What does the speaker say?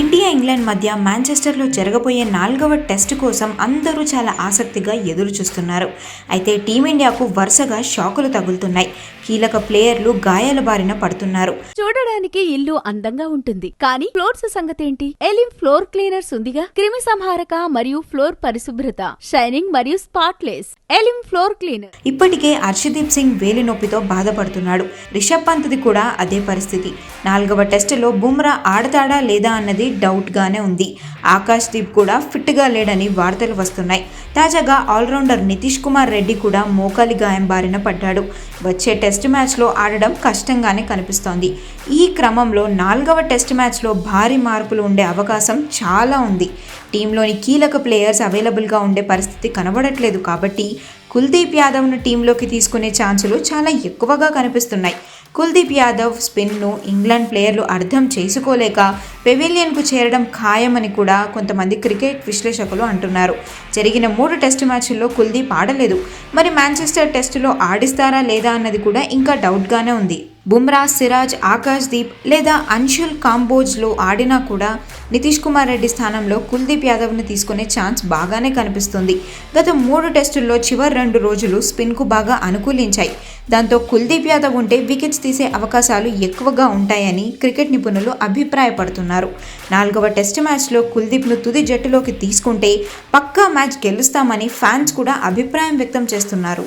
England మధ్య మాంచెస్టర్లో జరగబోయే నాలుగవ టెస్ట్ కోసం అందరూ చాలా ఆసక్తిగా ఎదురు చూస్తున్నారు అయితే టీమిండియాకు వరుసగా షాకులు తగులుతున్నాయి. కీలక ప్లేయర్లు గాయాల బారిన పడుతున్నారు. చూడడానికి ఇల్లు అందంగా ఉంటుంది. కానీ ఫ్లోర్స్ సంగతేంటి? ఎలిమ్ ఫ్లోర్ క్లీనర్స్ ఉందిగా. క్రిమి సంహారక మరియు ఫ్లోర్ పరిశుభ్రత. షైనింగ్ మరియు స్పాట్లెస్. ఎలిమ్ floor cleaner. ఇప్పటికే హర్షదీప్ సింగ్ వేలి నొప్పితో బాధపడుతున్నాడు. రిషబ్ పంత్ది కూడా అదే పరిస్థితి. నాలుగవ టెస్టులో బుమ్రా ఆడతాడా లేదా అన్నది డౌట్గానే ఉంది. ఆకాష్ దీప్ కూడా ఫిట్గా లేడని వార్తలు వస్తున్నాయి. తాజాగా ఆల్రౌండర్ నితీష్ కుమార్ రెడ్డి కూడా మోకాలి గాయం బారిన పడ్డాడు. వచ్చే టెస్ట్ మ్యాచ్లో ఆడడం కష్టంగానే కనిపిస్తోంది. ఈ క్రమంలో నాలుగవ టెస్ట్ మ్యాచ్లో భారీ మార్పులు ఉండే అవకాశం చాలా ఉంది. టీంలోని కీలక ప్లేయర్స్ అవైలబుల్గా ఉండే పరిస్థితి కనబడట్లేదు కాబట్టి కుల్దీప్ యాదవ్ను టీంలోకి తీసుకునే ఛాన్సులు చాలా ఎక్కువగా కనిపిస్తున్నాయి. కుల్దీప్ యాదవ్ స్పిన్ను ఇంగ్లాండ్ ప్లేయర్లు అర్థం చేసుకోలేక పెవిలియన్కు చేరడం ఖాయమని కూడా కొంతమంది క్రికెట్ విశ్లేషకులు అంటున్నారు. జరిగిన మూడు టెస్టు మ్యాచ్ల్లో కుల్దీప్ ఆడలేదు. మరి మాంచెస్టర్ టెస్టులో ఆడిస్తారా లేదా అన్నది కూడా ఇంకా డౌట్గానే ఉంది. బుమ్రా సిరాజ్ ఆకాష్ దీప్ లేదా అన్షుల్ కాంబోజ్లో ఆడినా కూడా నితీష్ కుమార్ రెడ్డి స్థానంలో కుల్దీప్ యాదవ్ని తీసుకునే ఛాన్స్ బాగానే కనిపిస్తుంది. గత మూడు టెస్టుల్లో చివరి రెండు రోజులు స్పిన్కు బాగా అనుకూలించాయి. దాంతో కుల్దీప్ యాదవ్ ఉంటే వికెట్స్ తీసే అవకాశాలు ఎక్కువగా ఉంటాయని క్రికెట్ నిపుణులు అభిప్రాయపడుతున్నారు. నాలుగవ టెస్ట్ మ్యాచ్లో కుల్దీప్ను తుది జట్టులోకి తీసుకుంటే పక్కా మ్యాచ్ గెలుస్తామని ఫ్యాన్స్ కూడా అభిప్రాయం వ్యక్తం చేస్తున్నారు.